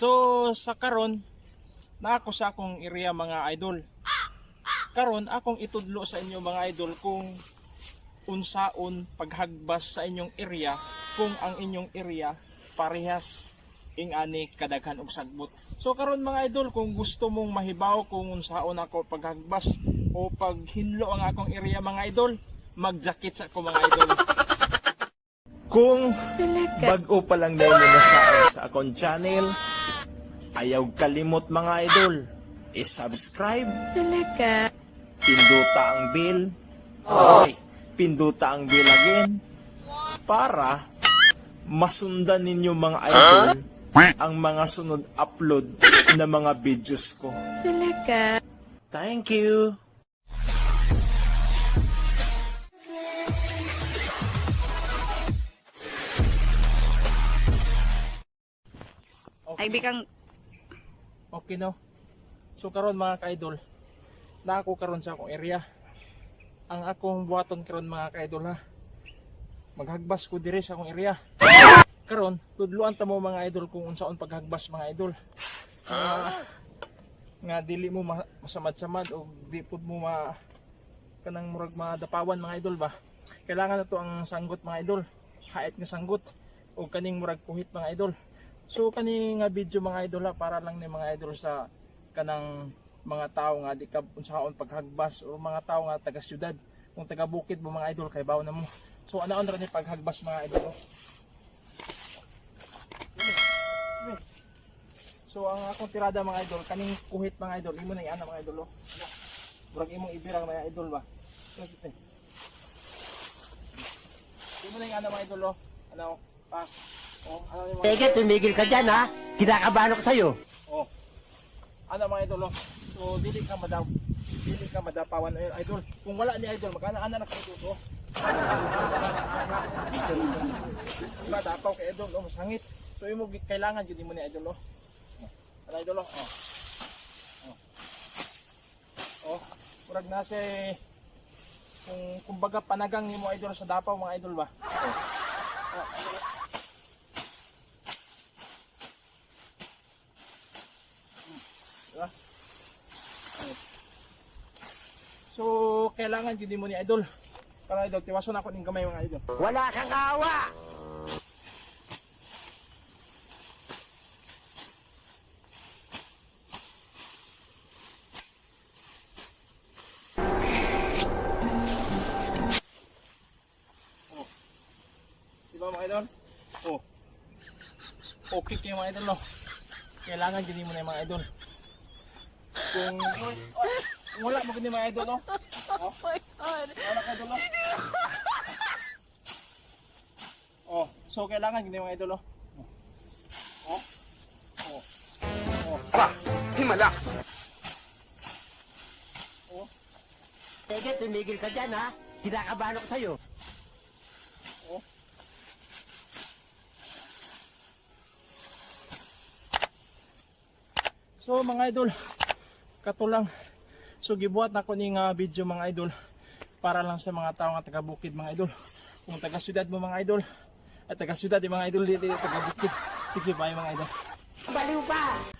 So sa karon na ako sa akong area mga idol. Karon akong itudlo sa inyo mga idol kung unsaon paghagbas sa inyong area kung ang inyong area parehas ing ani kadaghan og sagbot. So karon mga idol kung gusto mong mahibaw kung unsaon ako paghagbas o paghinlo ang akong area mga idol, magjakit sa ako mga idol. Kung bago pa lang na na sa, sa akong channel, ayaw kalimot mga idol, i-subscribe, Talaga. pinduta ang bell, okay, pinduta ang bell again, para masundan ninyo mga idol ang mga sunod upload na mga videos ko. Talaga. Thank you! Ay, bikang Okay no. So karon mga ka-idol, na ako karon sa akong area. Ang akong buhaton karon mga ka-idol ha. Maghagbas ko dire sa akong area. Karon, tudluan ta mo mga idol kung unsaon paghagbas mga idol. Ah, nga dili mo ma- masamad-samad o di pud mo ma kanang murag madapawan mga idol ba. Kailangan na to ang sanggot mga idol. Hait nga sanggot o kaning murag kuhit mga idol. So kani nga video mga idol ha, para lang ni mga idol sa kanang mga tao nga di ka unsaon paghagbas o mga tao nga taga syudad. Kung taga bukid mga idol kay bawo na mo. So ano ra ni paghagbas mga idol. oh. So ang akong tirada mga idol kaning kuhit mga idol imo na ana mga idol. Oh. Murag imong ibirang mga idol ba. Imo na ana mga idol. Ano? Pa. Oh, ano yung mga Teka, tumigil ka dyan ha. Kinakabahan ako sa'yo. Oh. Ano mga idol, oh. So dili ka madaw. Dili ka madapawan ay idol. Kung wala ni idol, magana ana na ka dito. Diba, dapaw kay idol, oh, masangit. So imo gi- kailangan gid mo ni idol, oh. Ano idol, oh. Oh. Oh. Oh, murag na si kung kumbaga panagang nimo idol sa dapaw mga idol ba. Oh. Oh. Diba? So, kailangan gid mo ni idol. Para idol, tiwason ako ning gamay mga idol. Wala kang awa. Di ba mga idol? Oh. Okay kayo mga idol, no? Kailangan gini mo na yung mga idol. Kung, wala mo gini mga idol, no? Oh my God! Wala ka idol, no? Oh, so kailangan gini mga idol, no? Oh. Oh. Oh. Himala! Oh. Teka, tumigil ka dyan ha. Kinakabahan ako sa'yo. Oh. So mga idol, kato lang. So gibuhat na ko ning ah, video mga idol para lang sa mga tao nga taga bukid mga idol. Kung taga syudad mo mga idol, at taga syudad yung mga idol dito taga bukid. Sige bye mga idol. Baliw pa.